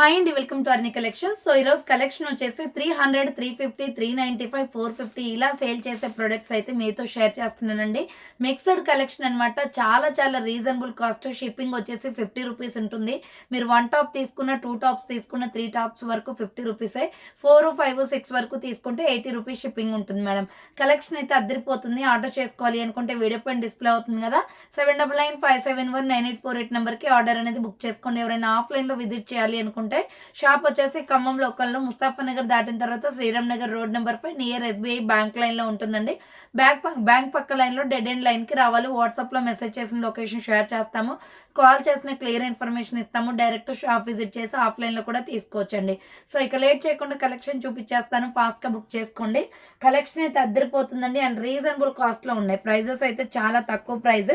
Hi అండి welcome to Arni collection so ఈరోజు collection వచ్చేసి three hundred three fifty three ninety five four fifty ఇలా sale చేసే products అయితే మీతో షేర్ చేస్తున్నానండి. మిక్స్డ్ కలెక్షన్ అన్నమాట. చాలా చాలా రీజనబుల్ కాస్ట్ షిప్పింగ్ వచ్చేసి ఫిఫ్టీ రూపీస్ ఉంటుంది. మీరు వన్ టాప్ తీసుకున్న టూ టాప్స్ తీసుకున్న త్రీ టాప్స్ వరకు ఫిఫ్టీ రూపీసే ఫోర్ ఫైవ్ సిక్స్ వరకు తీసుకుంటే ఎయిటీ రూపీస్ షిప్పింగ్ ఉంటుంది మేడం. కలెక్షన్ అయితే అద్దరిపోతుంది. ఆర్డర్ చేసుకోవాలి అనుకుంటే వీడియో పైన డిస్ప్లే అవుతుంది కదా. Seven double nine five seven one nine eight four eight నెంబర్కి ఆర్డర్ అనేది బుక్ చేసుకోండి. ఎవరైనా ఆఫ్లైన్లో విజిట్ చేయాలి అనుకుంటే షాప్ వచ్చేసి ఖమ్మం లోకల్లో ముస్తాఫా నగర్ దాటిన తర్వాత Sriram Nagar road number five near SBI bank లైన్లో ఉంటుందండి. బ్యాంక్ పక్క బ్యాంక్ పక్క లైన్లో డెడ్ ఎండ్ లైన్కి రావాలి. వాట్సాప్లో మెసేజ్ చేసిన లొకేషన్ షేర్ చేస్తాము. కాల్ చేసిన క్లియర్ ఇన్ఫర్మేషన్ ఇస్తాము. డైరెక్ట్ షాప్ విజిట్ చేసి ఆఫ్లైన్లో కూడా తీసుకోవచ్చండి. సో ఇక లేట్ చేయకుండా కలెక్షన్ చూపించేస్తాను ఫాస్ట్గా బుక్ చేసుకోండి. కలెక్షన్ అయితే అద్దరిపోతుందండి. అండ్ రీజనబుల్ కాస్ట్లో ఉన్నాయి. ప్రైజెస్ అయితే చాలా తక్కువ ప్రైజ్.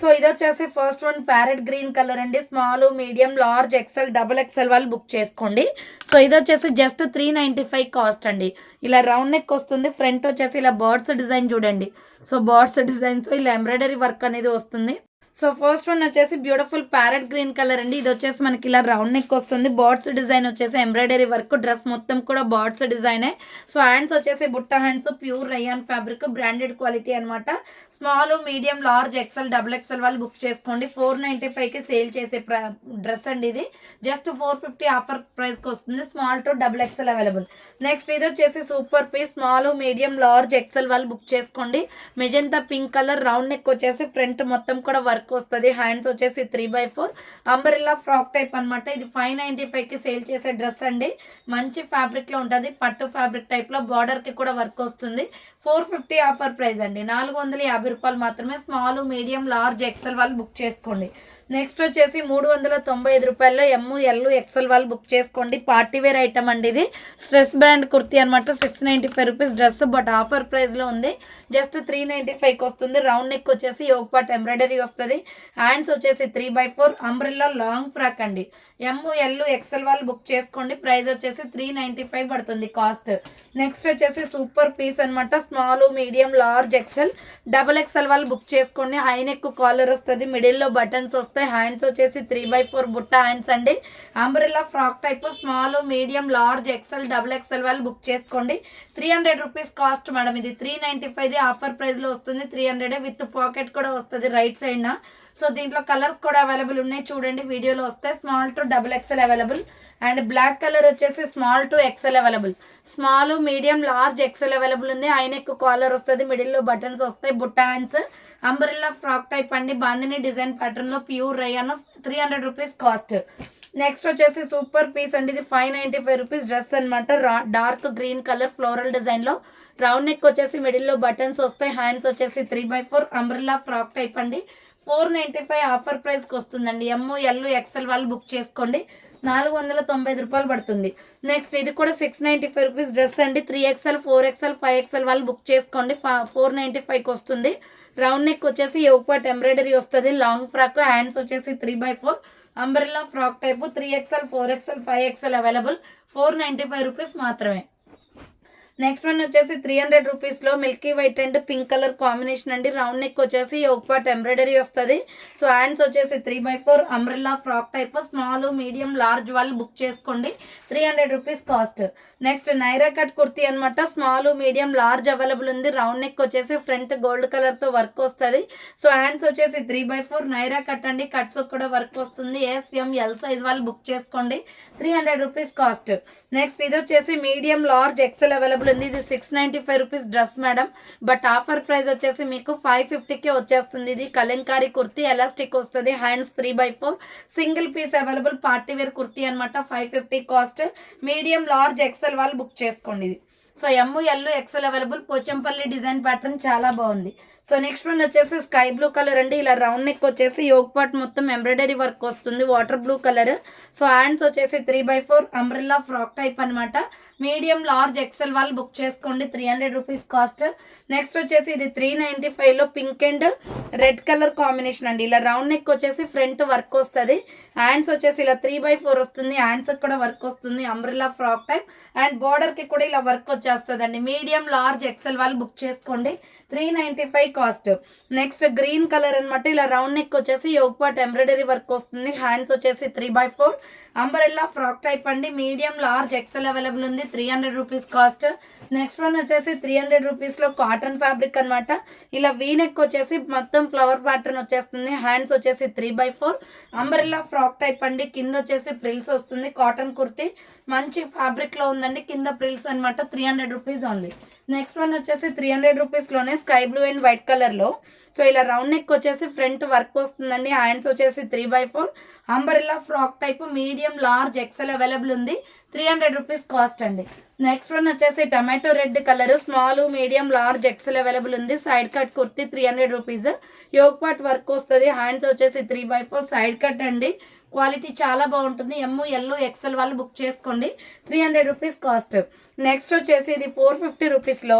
సో ఇది వచ్చేసి first one parrot green colour అండి small medium large XL double XL వాళ్ళు బుక్ చేసుకోండి. సో ఇది వచ్చేసి just three ninety five cost అండి. ఇలా రౌండ్ నెక్ వస్తుంది ఫ్రంట్ వచ్చేసి ఇలా బర్డ్స్ డిజైన్ చూడండి. సో బర్డ్స్ డిజైన్తో ఇలా ఎంబ్రాయిడరీ వర్క్ అనేది వస్తుంది. సో ఫస్ట్ వన్ వచ్చేసి బ్యూటిఫుల్ ప్యారెట్ గ్రీన్ కలర్ అండి. ఇది వచ్చేసి మనకి ఇలా రౌండ్ నెక్ వస్తుంది. బాట్స్ డిజైన్ వచ్చేసి ఎంబ్రాయిడరీ వర్క్ డ్రెస్ మొత్తం కూడా బాట్స్ డిజైనే. సో హ్యాండ్స్ వచ్చేసి బుట్ట hands pure rayon fabric branded quality అనమాట small medium large XL double XL వాళ్ళు బుక్ చేసుకోండి. ఫోర్ నైంటీ ఫైవ్కి సేల్ చేసే డ్రెస్ అండి ఇది. జస్ట్ ఫోర్ ఫిఫ్టీ ఆఫర్ ప్రైస్కి వస్తుంది. Small to double XL available. Next ఇది వచ్చేసి super piece. Small medium large XL వాళ్ళు బుక్ చేసుకోండి. Magenta pink colour round neck వచ్చేసి ఫ్రంట్ మొత్తం కూడా వర్క్ వర్క్ వస్తుంది. హ్యాండ్స్ వచ్చేసి three by four umbrella frock type అనమాట ఇది ఫైవ్ నైంటీ ఫైవ్కి సేల్ చేసే డ్రెస్ అండి. మంచి ఫ్యాబ్రిక్లో ఉంటుంది. పట్టు ఫ్యాబ్రిక్ టైప్లో బార్డర్కి కూడా వర్క్ వస్తుంది. ఫోర్ ఫిఫ్టీ ఆఫర్ ప్రైస్ అండి. నాలుగు వందల యాభై రూపాయలు మాత్రమే స్మాల్ మీడియం లార్జ్ ఎక్సెల్ వాళ్ళు బుక్ చేసుకోండి. నెక్స్ట్ వచ్చేసి మూడు వందల తొంభై ఐదు రూపాయల్లో ఎమ్ ఎల్ ఎక్సెల్ వాళ్ళు బుక్ చేసుకోండి. పార్టీ వేర్ ఐటమ్ అండి ఇది. స్ట్రెస్ బ్రాండ్ కుర్తీ అనమాట six ninety five rupees dress but offer ప్రైస్లో ఉంది. జస్ట్ త్రీ నైంటీ ఫైవ్కి వస్తుంది. రౌండ్ నెక్ వచ్చేసి యోగ్ పాట్ ఎంబ్రాయిడరీ వస్తుంది. హ్యాండ్స్ వచ్చేసి three by four umbrella long frock అండి. ఎమ్ ఎల్ ఎక్సెల్ వాళ్ళు బుక్ చేసుకోండి. ప్రైస్ వచ్చేసి త్రీ నైంటీ ఫైవ్ పడుతుంది కాస్ట్ నెక్స్ట్ వచ్చేసి సూపర్ పీస్ అనమాట small medium large XL double XL వాళ్ళు బుక్ చేసుకోండి. హై నెక్ కాలర్ వస్తుంది. మిడిల్లో బటన్స్ వస్తాయి. హ్యాండ్స్ వచ్చేసి త్రీ బై ఫోర్ బుట్ట హ్యాండ్స్ అండి. Umbrella frock type small medium large XL double XL వాళ్ళు బుక్ చేసుకోండి. Three hundred rupees cost madam ఇది త్రీ నైంటీ ఫైవ్ది ఆఫర్ ప్రైస్లో వస్తుంది. త్రీ హండ్రెడ్ విత్ పాకెట్ కూడా వస్తుంది రైట్ సైడ్న సో దీంట్లో కలర్స్ కూడా అవైలబుల్ ఉన్నాయి. చూడండి వీడియోలో వస్తే small to double XL available and black colour వచ్చేసి small to XL available small medium large XL available ఉంది. ఆయన ఎక్కువ కాలర్ వస్తుంది. మిడిల్లో బటన్స్ వస్తాయి. బుట్ట హ్యాండ్స్ అంబ్రెల్లా ఫ్రాక్ టైప్ అండి. బాందిని డిజైన్ ప్యాటర్న్లో pure rayon three hundred rupees cost next వచ్చేసి సూపర్ పీస్ అండి. ఇది five ninety five rupees dress అనమాట డార్క్ గ్రీన్ కలర్ ఫ్లోరల్ డిజైన్లో రౌండ్ నెక్ వచ్చేసి మిడిల్లో బటన్స్ వస్తాయి. హ్యాండ్స్ వచ్చేసి three by four umbrella frock type అండి. ఫోర్ నైంటీ ఫైవ్ ఆఫర్ ప్రైస్కి వస్తుందండి. ఎమ్ ఎల్ ఎక్సెల్ వాళ్ళు బుక్ చేసుకోండి. నాలుగు వందల తొంభై ఐదు రూపాయలు పడుతుంది. నెక్స్ట్ ఇది కూడా six ninety five rupees dress అండి three XL four XL five XL వాళ్ళు బుక్ చేసుకోండి. ఫోర్ నైంటీ ఫైవ్కి వస్తుంది. రౌండ్ నెక్ వచ్చేసి యోగపాట్ ఎంబ్రాయిడరీ వస్తుంది. లాంగ్ ఫ్రాక్ హ్యాండ్స్ వచ్చేసి three by four umbrella frock type three XL four XL five XL available four ninety five rupees మాత్రమే. Next one వచ్చేసి three hundred రూపీస్లో milky white and pink colour combination అండి. Round neck వచ్చేసి ఒక part embroidery వస్తుంది. So hands వచ్చేసి three by four umbrella frock type small medium large వాళ్ళు book చేసుకోండి. Three hundred rupees cost next Naira cut kurti అనమాట small medium large available ఉంది. Round neck వచ్చేసి ఫ్రంట్ గోల్డ్ కలర్తో వర్క్ వస్తుంది. So hands వచ్చేసి three by four Naira cut అండి. Cuts కూడా వర్క్ వస్తుంది. ఎస్ఎం ఎల్ సైజ్ వాళ్ళు బుక్ చేసుకోండి. Three hundred rupees cost next ఇది వచ్చేసి మీడియం లార్జ్ ఎక్సెల్ అవైలబుల్ ఉంది ఇది six ninety five rupees dress madam but offer price వచ్చేసి మీకు ఫైవ్ ఫిఫ్టీకే వచ్చేస్తుంది. ఇది కలంకారీ కుర్తీ ఎలాస్టిక్ వస్తుంది. Hands three by four single piece available party wear kurti అనమాట five fifty cost medium large XL వాళ్ళు బుక్ చేసుకోండి. ఇది so M L XL available Pochampally design pattern చాలా బాగుంది. సో నెక్స్ట్ వన్ వచ్చేసి స్కై బ్లూ కలర్ అండి. ఇలా round neck వచ్చేసి యోగ్ పాట్ మొత్తం ఎంబ్రాయిడరీ వర్క్ వస్తుంది. Water blue colour. So hands వచ్చేసి three by four umbrella frock type అనమాట మీడియం లార్జ్ ఎక్సెల్ వాళ్ళు బుక్ చేసుకోండి. Three hundred rupees cost. Next వచ్చేసి ఇది త్రీ నైంటీ ఫైవ్లో pink and red colour combination అండి. ఇలా రౌండ్ నెక్ వచ్చేసి ఫ్రంట్ వర్క్ వస్తుంది. హ్యాండ్స్ వచ్చేసి ఇలా త్రీ బై ఫోర్ వస్తుంది. హ్యాండ్స్ కూడా వర్క్ వస్తుంది. Umbrella frock type. అండ్ బార్డర్కి కూడా ఇలా వర్క్ వచ్చేస్తుందండి. మీడియం లార్జ్ ఎక్సెల్ వాళ్ళు బుక్ చేసుకోండి. Three ninety five cost. Next green colour అనమాట ఇలా రౌండ్ నెక్ వచ్చేసి యోగ్ పార్ట్ ఎంబ్రాయిడరీ వర్క్ వస్తుంది. హ్యాండ్స్ వచ్చేసి three by four umbrella frock type అండి. మీడియం లార్జ్ ఎక్సెల్ అవైలబుల్ ఉంది. Three hundred rupees cost next one వచ్చేసి three hundred రూపీస్లో cotton fabric అనమాట ఇలా వీనెక్ వచ్చేసి మొత్తం ఫ్లవర్ ప్యాటర్న్ వచ్చేస్తుంది. హ్యాండ్స్ వచ్చేసి three by four umbrella frock type అండి. కింద వచ్చేసి ప్రిల్స్ వస్తుంది. కాటన్ కుర్తీ. మంచి ఫ్యాబ్రిక్లో ఉందండి. కింద ప్రిల్స్ అనమాట త్రీ హండ్రెడ్ రూపీస్ ఉంది నెక్స్ట్ వన్ వచ్చేసి త్రీ హండ్రెడ్ రూపీస్లోనే స్కై బ్లూ అండ్ వైట్ కలర్లో సో ఇలా రౌండ్ నెక్ వచ్చేసి ఫ్రంట్ వర్క్ వస్తుందండి. హ్యాండ్స్ వచ్చేసి three by four umbrella frock type medium large XL available ఉంది. త్రీ హండ్రెడ్ రూపీస్ కాస్ట్ అండి. నెక్స్ట్ వన్ వచ్చేసి tomato red colour small medium large XL available ఉంది. Side cut kurti three hundred rupees. Yoke part work వస్తుంది. Hands వచ్చేసి three by four side cut అండి. Quality చాలా బాగుంటుంది. M L XL వాళ్ళు book చేసుకోండి. Three hundred rupees cost next వచ్చేసి ఇది ఫోర్ ఫిఫ్టీ రూపీస్లో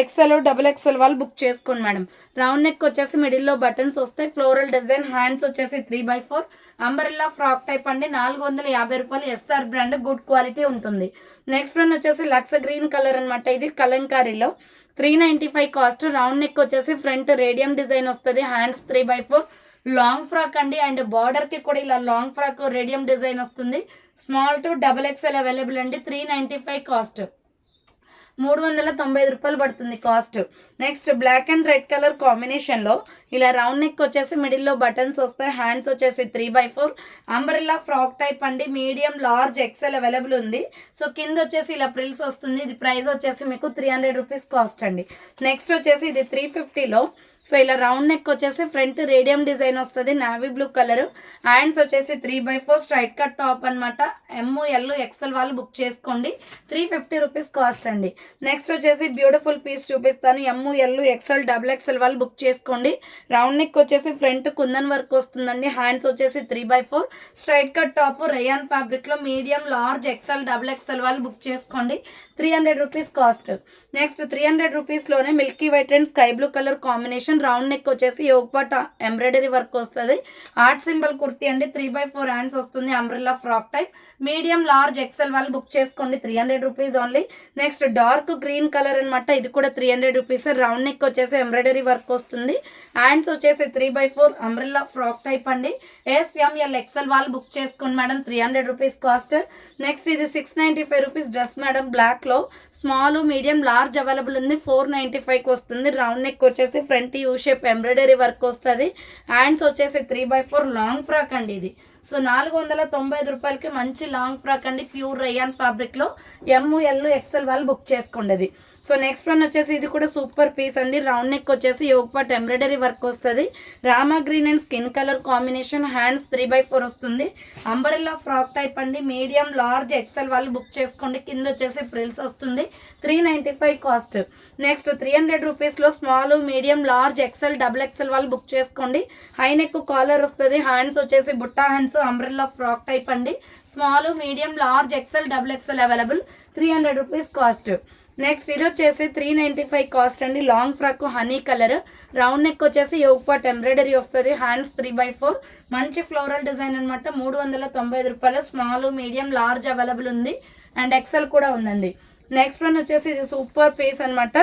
ఎక్సెల్ డబుల్ ఎక్సెల్ వాళ్ళు బుక్ చేసుకోండి మేడం. రౌండ్ నెక్ వచ్చేసి మిడిల్లో బటన్స్ వస్తాయి. ఫ్లోరల్ డిజైన్ హ్యాండ్స్ వచ్చేసి three by four umbrella frock type అండి. నాలుగు వందల యాభై రూపాయలు ఎస్ఆర్ బ్రాండ్ గుడ్ క్వాలిటీ ఉంటుంది. నెక్స్ట్ వన్ వచ్చేసి లక్స్ గ్రీన్ కలర్ అనమాట ఇది కలంకారీలో. Three ninety five cost round neck వచ్చేసి ఫ్రంట్ రేడియం డిజైన్ వస్తుంది. Hands three by four long frock అండి. అండ్ బార్డర్కి కూడా ఇలా లాంగ్ ఫ్రాక్ రేడియం డిజైన్ వస్తుంది. Small to double XL available అండి. Three ninety five cost. మూడు వందల తొంభై ఐదు రూపాయలు పడుతుంది cost. Next black and red colour కాంబినేషన్లో ఇలా రౌండ్ నెక్ వచ్చేసి మిడిల్లో బటన్స్ వస్తాయి. హ్యాండ్స్ వచ్చేసి three by four. Umbrella frock type అండి. మీడియం లార్జ్ ఎక్సెల్ అవైలబుల్ ఉంది. సో కింద వచ్చేసి ఇలా ప్రిల్స్ వస్తుంది. ఇది ప్రైస్ వచ్చేసి మీకు త్రీ హండ్రెడ్ రూపీస్ కాస్ట్ అండి. నెక్స్ట్ వచ్చేసి ఇది త్రీ ఫిఫ్టీలో సో ఇలా రౌండ్ నెక్ వచ్చేసి ఫ్రంట్ రేడియం డిజైన్ వస్తుంది నావీ బ్లూ కలర్ హ్యాండ్స్ వచ్చేసి three by four straight cut top అనమాట ఎమ్ ఎల్ ఎక్సెల్ వాళ్ళు బుక్ చేసుకోండి. త్రీ ఫిఫ్టీ రూపీస్ కాస్ట్ అండి. నెక్స్ట్ వచ్చేసి బ్యూటిఫుల్ పీస్ చూపిస్తాను. M L XL double XL వాళ్ళు బుక్ చేసుకోండి. రౌండ్ నెక్ వచ్చేసి ఫ్రంట్ కుందన్ వర్క్ వస్తుందండి. హ్యాండ్స్ వచ్చేసి three by four straight cut top rayon ఫ్యాబ్రిక్లో medium large XL double XL వాళ్ళు బుక్ చేసుకోండి. Three hundred rupees cost next three hundred రూపీస్లోనే milky white and sky blue colour combination round neck వచ్చేసి yoke part embroidery work వస్తుంది. Art symbol kurti అండి three by four hands వస్తుంది umbrella frock type medium large XL వాళ్ళు book చేసుకోండి three hundred rupees only next dark green colour అనమాట ఇది కూడా three hundred rupees round neck వచ్చేసి ఎంబ్రాయిడరీ వర్క్ వస్తుంది. హ్యాండ్స్ వచ్చేసి three by four umbrella frock type అండి. ఎస్ఎంఎల్ ఎక్సెల్ వాళ్ళు బుక్ చేసుకోండి madam three hundred rupees cost next ఇది six ninety five rupees dress madam బ్లాక్లో స్మాల్ మీడియం లార్జ్ అవైలబుల్ ఉంది four ninety ఫైవ్కి వస్తుంది. రౌండ్ నెక్ వచ్చేసి front U shape embroidery work వస్తుంది. హ్యాండ్స్ వచ్చేసి three by four long frock అండి ఇది. సో నాలుగు వందల తొంభై ఐదు రూపాయలకి మంచి లాంగ్ ఫ్రాక్ అండి. ప్యూర్ రయాన్ ఫ్యాబ్రిక్లో ఎమ్ ఎల్ ఎక్సెల్ వాళ్ళు బుక్ చేసుకోండి సో నెక్స్ట్ వన్ వచ్చేసి ఇది కూడా సూపర్ పీస్ అండి. రౌండ్ నెక్ వచ్చేసి యోగపాట్ ఎంబ్రాయిడరీ వర్క్ వస్తుంది. Rama green and skin colour combination hands three by four వస్తుంది. అంబరెల్లా ఫ్రాక్ టైప్ అండి. మీడియం లార్జ్ ఎక్సెల్ వాళ్ళు బుక్ చేసుకోండి. కింద వచ్చేసి ప్రిల్స్ వస్తుంది. Three ninety five cost. Next three hundred రూపీస్లో small medium large XL double XL వాళ్ళు book చేసుకోండి. హై నెక్ కాలర్ వస్తుంది. హ్యాండ్స్ వచ్చేసి butta hands umbrella frock type అండి. Small medium large XL double XL available. Three hundred rupees cost. Next ఇది వచ్చేసి three ninety five cost అండి. Long frock honey colour round neck వచ్చేసి యోగపాట్ embroidery వస్తుంది. Hands three by four మంచి floral design అనమాట మూడు వందల తొంభై ఐదు రూపాయలు స్మాల్ మీడియం లార్జ్ అవైలబుల్ ఉంది. అండ్ ఎక్సెల్ కూడా ఉందండి. నెక్స్ట్ వన్ వచ్చేసి ఇది సూపర్ పీస్ అనమాట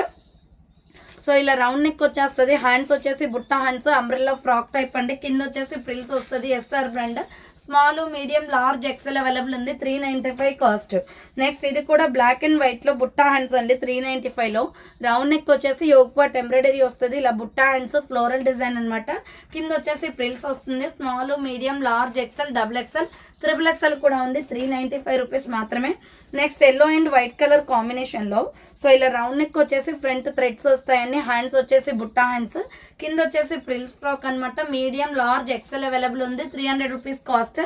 సో ఇలా రౌండ్ నెక్ వచ్చేస్తుంది హ్యాండ్స్ వచ్చేసి బుట్ట హ్యాండ్స్ అంబ్రెల్లా ఫ్రాక్ టైప్ అండి. కింద వచ్చేసి ప్రిల్స్ వస్తుంది S R brand small medium large XL available ఉంది three ninety five cost next ఇది కూడా బ్లాక్ అండ్ వైట్లో బుట్ట హ్యాండ్స్ అండి త్రీ నైంటీ ఫైవ్లో రౌండ్ నెక్ వచ్చేసి యోగ్పాట్ ఎంబ్రాయిడరీ వస్తుంది ఇలా బుట్ట హ్యాండ్స్ ఫ్లోరల్ డిజైన్ అనమాట కింద వచ్చేసి ప్రిల్స్ వస్తుంది small medium large XL double XL triple XL కూడా ఉంది త్రీ నైంటీ ఫైవ్ రూపీస్ మాత్రమే. Next yellow and white colour కాంబినేషన్లో సో ఇలా రౌండ్ నెక్ వచ్చేసి ఫ్రంట్ థ్రెడ్స్ వస్తాయండి. హ్యాండ్స్ వచ్చేసి బుట్టా హ్యాండ్స్. కింద వచ్చేసి ప్రిల్స్ ఫ్రాక్ అనమాట మీడియం లార్జ్ ఎక్సెల్ అవైలబుల్ ఉంది. Three hundred rupees cost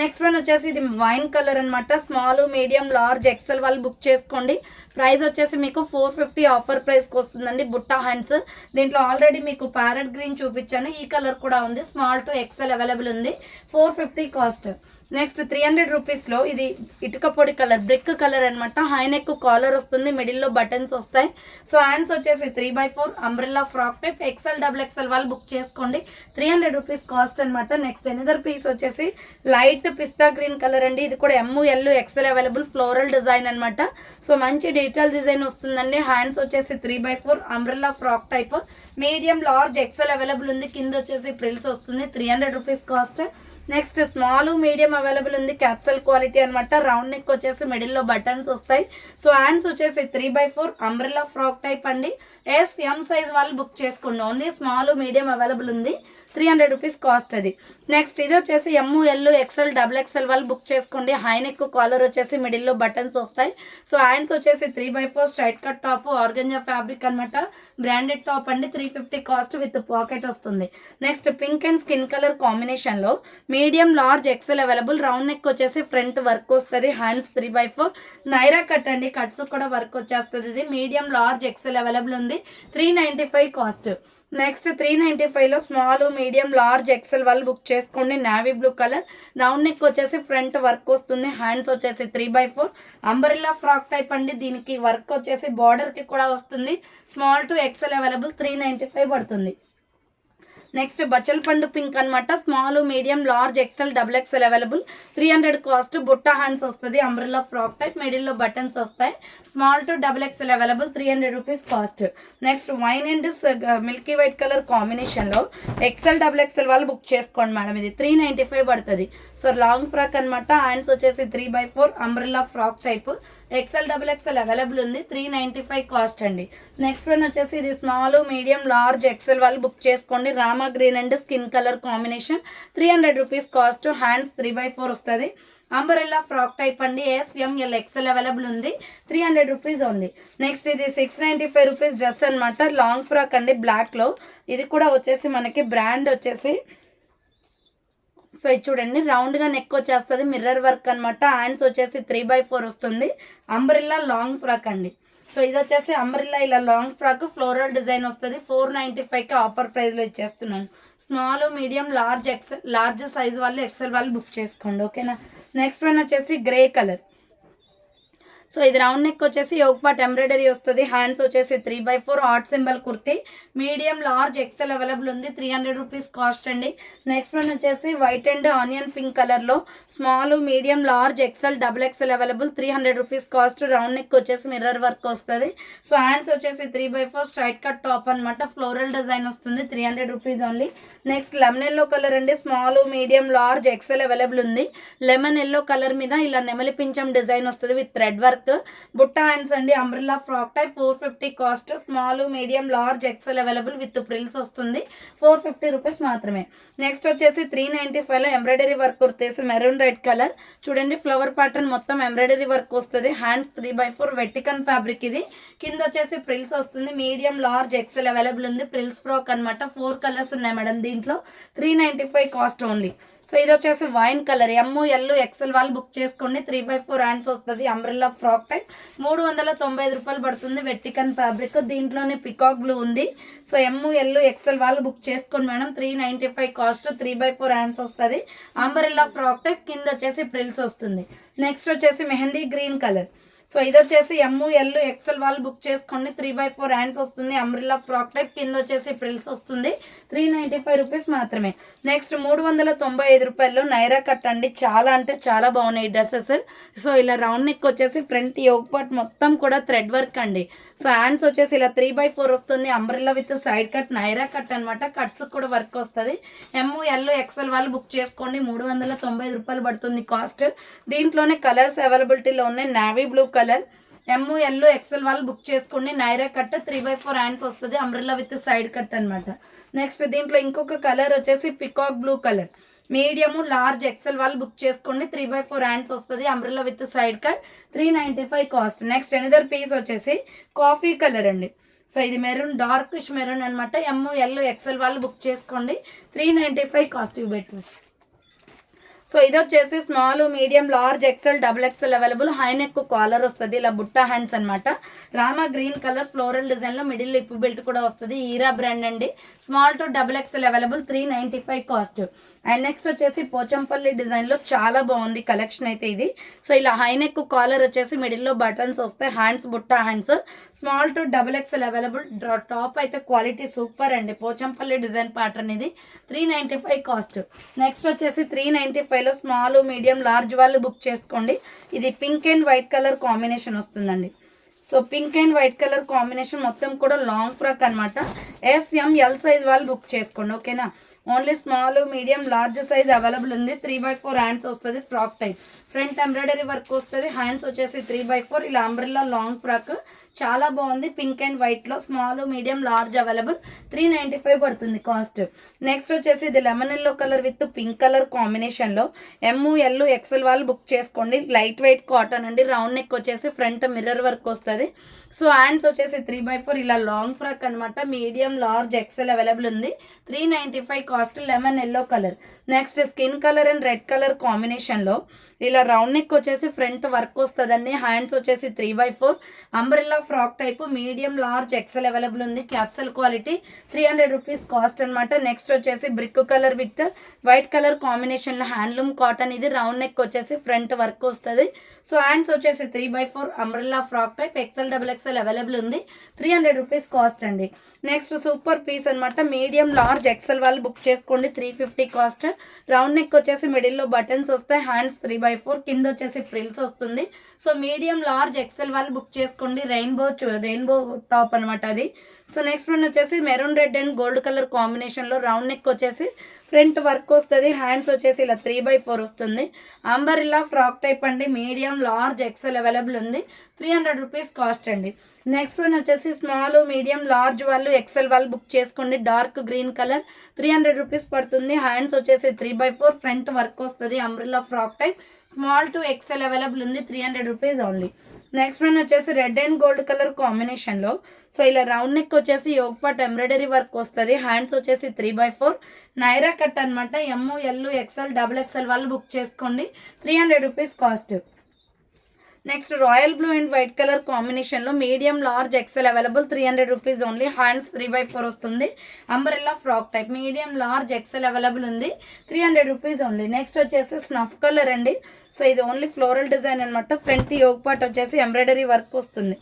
next one వచ్చేసి ఇది వైన్ కలర్ అనమాట స్మాల్ మీడియం లార్జ్ ఎక్సెల్ వాళ్ళు బుక్ చేసుకోండి. ప్రైస్ వచ్చేసి మీకు ఫోర్ ఫిఫ్టీ ఆఫర్ ప్రైస్కి వస్తుందండి. బుట్టా హ్యాండ్స్ దీంట్లో ఆల్రెడీ మీకు ప్యారెట్ గ్రీన్ చూపించాను. ఈ కలర్ కూడా ఉంది. స్మాల్ టు ఎక్సెల్ అవైలబుల్ ఉంది. Four fifty cost next three hundred రూపీస్లో ఇది ఇటుక పొడి కలర్ బ్రిక్ కలర్ అనమాట హై నెక్ కాలర్ వస్తుంది. మిడిల్లో బటన్స్ వస్తాయి. సో హ్యాండ్స్ వచ్చేసి three by four umbrella frock type XL double XL వాళ్ళు బుక్ చేసుకోండి. త్రీ హండ్రెడ్ రూపీస్ కాస్ట్ అనమాట నెక్స్ట్ ఎనదర్ పీస్ వచ్చేసి లైట్ పిస్తా గ్రీన్ కలర్ అండి. ఇది కూడా M L XL available floral design అనమాట సో మంచి డిజిటల్ డిజైన్ వస్తుందండి. హ్యాండ్స్ వచ్చేసి three by four umbrella frock type medium large XL available ఉంది. కింద వచ్చేసి ప్రిల్స్ వస్తుంది. Three hundred rupees cost next small medium available ఉంది. క్యాప్సల్ క్వాలిటీ అనమాట రౌండ్ నెక్ వచ్చేసి మిడిల్లో బటన్స్ వస్తాయి. సో హ్యాండ్స్ వచ్చేసి three by four umbrella frock type అండి. ఎస్ ఎం సైజ్ వాళ్ళు బుక్ చేసుకోండి ఓన్లీ స్మాల్ మీడియం అవైలబుల్ ఉంది. త్రీ హండ్రెడ్ రూపీస్ కాస్ట్ అది. నెక్స్ట్ ఇది వచ్చేసి M L XL double XL వాళ్ళు బుక్ చేసుకోండి. హైనెక్ కాలర్ వచ్చేసి మిడిల్లో బటన్స్ వస్తాయి. సో హ్యాండ్స్ వచ్చేసి three by four straight cut top organza fabric అనమాట బ్రాండెడ్ టాప్ అండి three fifty cost with pocket వస్తుంది. Next pink and skin colour కాంబినేషన్లో medium large XL available round neck వచ్చేసి front work వస్తుంది. Hands three by four Naira cut అండి cuts కూడా work వచ్చేస్తుంది ఇది. మీడియం లార్జ్ ఎక్సెల్ అవైలబుల్ ఉంది. Three ninety five cost next three ninety ఫైవ్లో small medium large XL వాళ్ళు book చేసుకోండి navy blue colour round neck వచ్చేసి ఫ్రంట్ వర్క్ వస్తుంది. హ్యాండ్స్ వచ్చేసి three by four umbrella frock type అండి. దీనికి వర్క్ వచ్చేసి బార్డర్కి కూడా వస్తుంది. Small to XL available three ninety five పడుతుంది. నెక్స్ట్ బచ్చల్ పండు పింక్ అనమాట small medium large XL double XL available three hundred cost butta hands వస్తుంది అంబ్రెల్లా ఫ్రాక్ టైప్ మిడిల్లో బటన్స్ వస్తాయి. Small to double XL available three hundred rupees cost next wine and milky white colour కాంబినేషన్లో XL double XL వాళ్ళు book చేసుకోండి madam ఇది three ninety five పడుతుంది. So long frock అనమాట hands వచ్చేసి three by four umbrella frock type XL double XL available ఉంది three ninety five cost అండి. Next one వచ్చేసి ఇది స్మాల్ మీడియం లార్జ్ ఎక్సెల్ వాళ్ళు బుక్ చేసుకోండి. Ram green and skin colour combination three hundred rupees cost hands three by four వస్తుంది. Umbrella frock type అండి S M L XL available ఉంది. Three hundred rupees ఉంది next ఇది six ninety five rupees dress అనమాట long frock అండి బ్లాక్లో ఇది కూడా వచ్చేసి మనకి బ్రాండ్ వచ్చేసి సో ఇది చూడండి రౌండ్గా నెక్ వచ్చేస్తుంది మిర్రర్ వర్క్ అనమాట హ్యాండ్స్ వచ్చేసి త్రీ బై ఫోర్ వస్తుంది. అంబ్రిల్లా లాంగ్ ఫ్రాక్ అండి. సో ఇది వచ్చేసి అంబ్రిల్లా ఇలా లాంగ్ ఫ్రాక్ ఫ్లోరల్ డిజైన్ వస్తుంది. ఫోర్ నైంటీ ఫైవ్కి ఆఫర్ ప్రైస్లో ఇచ్చేస్తున్నాను. Small medium large XL large size వాళ్ళు ఎక్సెల్ వాళ్ళు బుక్ చేసుకోండి ఓకేనా నెక్స్ట్ వన్ వచ్చేసి గ్రే కలర్ సో ఇది రౌండ్ నెక్ వచ్చేసి యోగ్ పాట్ ఎంబ్రాయిడరీ వస్తుంది. హ్యాండ్స్ వచ్చేసి three by four heart symbol kurti. Medium large XL available ఉంది. త్రీ హండ్రెడ్ రూపీస్ కాస్ట్ అండి. నెక్స్ట్ వన్ వచ్చేసి వైట్ అండ్ ఆనియన్ పింక్ కలర్లో small medium large XL double XL available three hundred rupees cost round neck వచ్చేసి mirror work వస్తుంది. So hands వచ్చేసి three by four straight cut top అనమాట floral design వస్తుంది. Three hundred rupees only next lemon yellow colour అండి. Small medium large XL available ఉంది. Lemon yellow colour మీద ఇలా నెమలి పించం డిజైన్ వస్తుంది with thread work butta hands అండి umbrella frock type four fifty cost small medium large XL available with frills వస్తుంది. Four fifty rupees మాత్రమే. నెక్స్ట్ వచ్చేసి త్రీ నైంటీ ఫైవ్లో ఎంబ్రాయిడరీ వర్క్ వచ్చేసి మెరూన్ రెడ్ కలర్ చూడండి ఫ్లవర్ ప్యాటర్న్ మొత్తం embroidery work వస్తుంది. Hands three by four Vatican fabric ఇది. కింద వచ్చేసి ప్రిల్స్ వస్తుంది. మీడియం లార్జ్ ఎక్సెల్ అవైలబుల్ ఉంది. ప్రిల్స్ ఫ్రాక్ అనమాట ఫోర్ కలర్స్ ఉన్నాయి మేడం దీంట్లో. Three ninety five cost only so ఇది వచ్చేసి wine colour M L XL వాళ్ళు బుక్ చేసుకోండి. త్రీ బై ఫోర్ హ్యాండ్స్ వస్తుంది. Umbrella frock frock type. మూడు వందల తొంభై ఐదు రూపాయలు పడుతుంది వెట్టికన్ ఫ్యాబ్రిక్. దీంట్లోనే పికాక్ బ్లూ ఉంది. సో ఎమ్ ఎల్ ఎక్సెల్ వాళ్ళు బుక్ చేసుకోండి madam. Three ninety five cost three by four hands వస్తుంది. Umbrella frock type. కింద వచ్చేసి ప్రిల్స్ వస్తుంది. నెక్స్ట్ వచ్చేసి మెహందీ గ్రీన్ కలర్. సో ఇది వచ్చేసి ఎమ్ ఎల్ ఎక్సెల్ వాళ్ళు బుక్ చేసుకోండి. త్రీ బై ఫోర్ హ్యాండ్స్ వస్తుంది అంబ్రిల్లా ఫ్రాక్ టైప్. కింద వచ్చేసి ప్రిల్స్ వస్తుంది. త్రీ నైంటీ ఫైవ్ రూపీస్ మాత్రమే. నెక్స్ట్ మూడు వందల తొంభై ఐదు రూపాయలు నైరా కట్ అండి. చాలా అంటే చాలా బాగున్నాయి డ్రెస్సెస్. సో ఇలా రౌండ్ నెక్ వచ్చేసి ఫ్రంట్ యోగ్ పార్ట్ మొత్తం కూడా థ్రెడ్ వర్క్ అండి. సో హ్యాండ్స్ వచ్చేసి ఇలా త్రీ బై ఫోర్ వస్తుంది. Umbrella with side cut Naira cut అనమాట కట్స్ కూడా వర్క్ వస్తుంది. ఎమ్ ఎల్ ఎక్సెల్ వాళ్ళు బుక్ చేసుకోండి. మూడు వందల తొంభై ఐదు రూపాయలు పడుతుంది కాస్ట్. దీంట్లోనే కలర్స్ అవైలబిలిటీలో ఉన్నాయి. Navy blue colour M L XL వాళ్ళు బుక్ చేసుకోండి. Naira cut three by four hands వస్తుంది. అంబ్రిల్లా విత్ సైడ్ కట్ అనమాట నెక్స్ట్ దీంట్లో ఇంకొక కలర్ వచ్చేసి peacock blue colour medium large XL వాళ్ళు బుక్ చేసుకోండి. త్రీ బై ఫోర్ హ్యాండ్స్ వస్తుంది. Umbrella with side cut three ninety five cost next another piece వచ్చేసి coffee colour అండి. సో ఇది మెరూన్ డార్కిష్ మెరూన్ అనమాట ఎమ్ ఎల్ ఎక్సెల్ వాళ్ళు book చేసుకోండి. Three ninety five cost ఇవి పెట్టు సో ఇది వచ్చేసి small medium large XL double XL available. High neck collar వస్తుంది ఇలా బుట్ట హ్యాండ్స్ అనమాట రామా గ్రీన్ కలర్ ఫ్లోరల్ డిజైన్లో మిడిల్ లిప్ బెల్ట్ కూడా వస్తుంది. ఈరా బ్రాండ్ అండి. Small to double XL available three ninety five cost. And next వచ్చేసి పోచంపల్లి డిజైన్లో చాలా బాగుంది కలెక్షన్ అయితే ఇది. సో ఇలా హై నెక్ కాలర్ వచ్చేసి మిడిల్లో బటన్స్ వస్తాయి. హ్యాండ్స్ బుట్ట hands small to double XL available top అయితే క్వాలిటీ సూపర్ అండి. పోచంపల్లి డిజైన్ ప్యాటర్న్ ఇది. Three ninety five cost next వచ్చేసి త్రీ నైంటీ ఫైవ్లో స్మాల్ మీడియం లార్జ్ వాళ్ళు బుక్ చేసుకోండి. ఇది pink and white colour combination వస్తుందండి. So pink and white colour combination మొత్తం కూడా లాంగ్ ఫ్రాక్ అనమాట ఎస్ఎం ఎల్ సైజ్ వాళ్ళు బుక్ చేసుకోండి. ఓకేనా only small medium large size available ఉంది. త్రీ బై ఫోర్ హ్యాండ్స్ వస్తుంది frock type. Front embroidery work వస్తుంది. హ్యాండ్స్ వచ్చేసి త్రీ బై ఫోర్. ఇలా అంబ్రెల్లా లాంగ్ ఫ్రాక్ చాలా బాగుంది. పింక్ అండ్ వైట్లో small medium large available. Three ninety five పడుతుంది cost. Next వచ్చేసి ఇది lemon yellow colour with pink colour కాంబినేషన్లో ఎమ్ము ఎల్లు ఎక్సెల్ వాళ్ళు బుక్ చేసుకోండి. లైట్ వెయిట్ కాటన్ అండి రౌండ్ నెక్ వచ్చేసి ఫ్రంట్ మిర్రర్ వర్క్ వస్తుంది. సో హ్యాండ్స్ వచ్చేసి త్రీ బై ఫోర్ ఇలా లాంగ్ ఫ్రాక్ అనమాట మీడియం లార్జ్ ఎక్సెల్ అవైలబుల్ ఉంది. Three ninety five cost lemon yellow colour. Next skin colour and red colour కాంబినేషన్లో ఇలా round neck వచ్చేసి front work వస్తుందండి. Hands వచ్చేసి three by four umbrella frock type medium large XL available ఉంది. Capsule quality three hundred rupees cost అనమాట next వచ్చేసి brick colour with white colour కాంబినేషన్లో handloom cotton ఇది రౌండ్ నెక్ వచ్చేసి front work వస్తుంది. So hands వచ్చేసి three by four umbrella frock type XL double XL available ఉంది. Three hundred rupees cost అండి. Next super piece అనమాట medium large XL వాళ్ళు book చేసుకోండి. Three fifty cost round neck వచ్చేసి మిడిల్లో బటన్స్ వస్తాయి హ్యాండ్స్ త్రీ బై ఫోర్ కింద వచ్చేసి ఫ్రిల్స్ వస్తుంది. సో మీడియం లార్జ్ ఎక్సెల్ వాళ్ళు బుక్ చేసుకోండి రెయిన్బో రెయిన్బో టాప్ అనమాట అది. సో నెక్స్ట్ వన్ వచ్చేసి maroon red and gold colour కాంబినేషన్లో రౌండ్ నెక్ వచ్చేసి ఫ్రంట్ వర్క్ వస్తుంది హ్యాండ్స్ వచ్చేసి ఇలా త్రీ బై ఫోర్ వస్తుంది. అంబరిలా ఫ్రాక్ టైప్ అండి మీడియం లార్జ్ ఎక్సెల్ అవైలబుల్ ఉంది. త్రీ హండ్రెడ్ రూపీస్ కాస్ట్ అండి. నెక్స్ట్ వన్ వచ్చేసి స్మాల్ మీడియం లార్జ్ వాళ్ళు ఎక్సెల్ వాళ్ళు బుక్ చేసుకోండి. Dark green colour three hundred rupees పడుతుంది. హ్యాండ్స్ వచ్చేసి three by four front work వస్తుంది umbrella frock type. Small to XL available ఉంది three hundred rupees only. Next one వచ్చేసి red and gold colour కాంబినేషన్లో so ఇలా round neck వచ్చేసి యోగపాట్ embroidery work వస్తుంది. Hands వచ్చేసి three by four Naira cut అనమాట M L XL double XL వాళ్ళు book చేసుకోండి. Three hundred rupees cost next royal blue and white colour కాంబినేషన్లో medium large XL available three hundred rupees only hands three by four వస్తుంది. Umbrella frock type medium large XL available ఉంది. Three hundred rupees only next వచ్చేసి snuff colour అండి. So ఇది only floral design అనమాట front yoke part వచ్చేసి embroidery work వస్తుంది.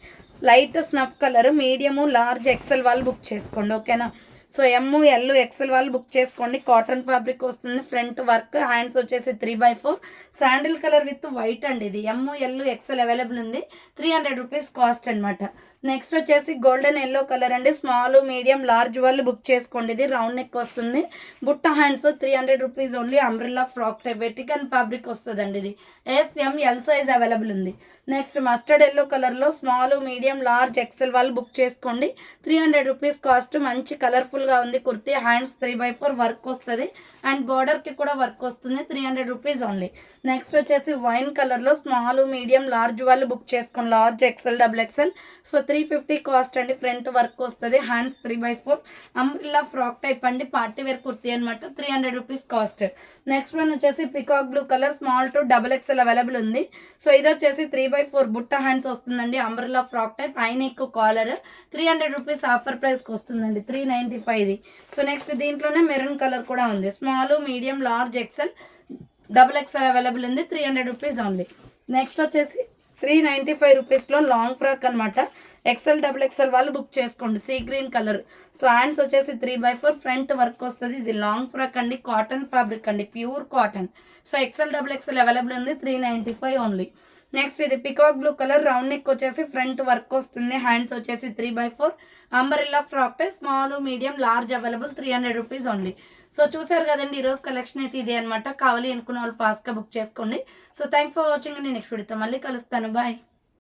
Light snuff colour medium large XL వాళ్ళు book చేసుకోండి. ఓకేనా సో ఎమ్ ఎల్ ఎక్సెల్ వాళ్ళు బుక్ చేసుకోండి. కాటన్ ఫ్యాబ్రిక్ వస్తుంది. ఫ్రంట్ వర్క్ హ్యాండ్స్ వచ్చేసి three by four. Sandal colour with white అండి ఇది. ఎమ్ ఎల్ ఎక్సెల్ అవైలబుల్ ఉంది. త్రీ హండ్రెడ్ రూపీస్ కాస్ట్ అనమాట నెక్స్ట్ వచ్చేసి గోల్డెన్ ఎల్లో కలర్ అండి. స్మాల్ మీడియం లార్జ్ వాళ్ళు బుక్ చేసుకోండి. ఇది రౌండ్ నెక్ వస్తుంది. బుట్ట hands three hundred rupees only. Umbrella frock type Vatican fabric వస్తుందండి ఇది. S M L size available ఉంది. నెక్స్ట్ మస్టర్డ్ ఎల్లో కలర్లో స్మాల్ మీడియం లార్జ్ ఎక్సెల్ వాళ్ళు బుక్ చేసుకోండి. త్రీ హండ్రెడ్ రూపీస్ కాస్ట్ మంచి కలర్ఫుల్గా ఉంది kurti. Hands three by four work వస్తుంది. అండ్ బార్డర్కి కూడా వర్క్ వస్తుంది three hundred rupees only. Next వచ్చేసి వైన్ కలర్లో స్మాల్ మీడియం లార్జ్ వాళ్ళు బుక్ చేసుకోండి. Large XL double XL. So three fifty cost అండి ఫ్రంట్ వర్క్ వస్తుంది. Hands three by four. Umbrella frock type అండి పార్టీ వేర్ కుర్తీ అనమాట three hundred rupees cost. Next one వచ్చేసి peacock blue colour small to double XL available ఉంది. So ఇది వచ్చేసి three by four బుట్ట hands వస్తుందండి. Umbrella frock type I neck collar. Three hundred rupees offer ప్రైస్కి వస్తుందండి three ninety ఫైవ్ది. So next దీంట్లోనే మెరూన్ కలర్ కూడా ఉంది. Small medium large XL double XL available ఉంది. Three hundred rupees only. Next వచ్చేసి త్రీ నైంటీ ఫైవ్ రూపీస్లో long frock అనమాట ఎక్సెల్ డబుల్ ఎక్సెల్ వాళ్ళు బుక్ చేసుకోండి. Sea green colour so hands వచ్చేసి three by four front work వస్తుంది. ఇది long frock అండి. కాటన్ ఫ్యాబ్రిక్ అండి. Pure cotton so XL double XL available ఉంది. Three ninety five only next ఇది peacock blue colour round neck వచ్చేసి front work వస్తుంది. Hands వచ్చేసి three by four umbrella frock type small medium large available three hundred rupees only so చూసారు కదండి ఈరోజు collection అయితే ఇదే అనమాట కావాలి అనుకున్న వాళ్ళు ఫాస్ట్గా బుక్ చేసుకోండి. సో థ్యాంక్ ఫర్ వాచింగ్ నేను నెక్స్ట్ వీడియోతో మళ్ళీ కలుస్తాను. బాయ్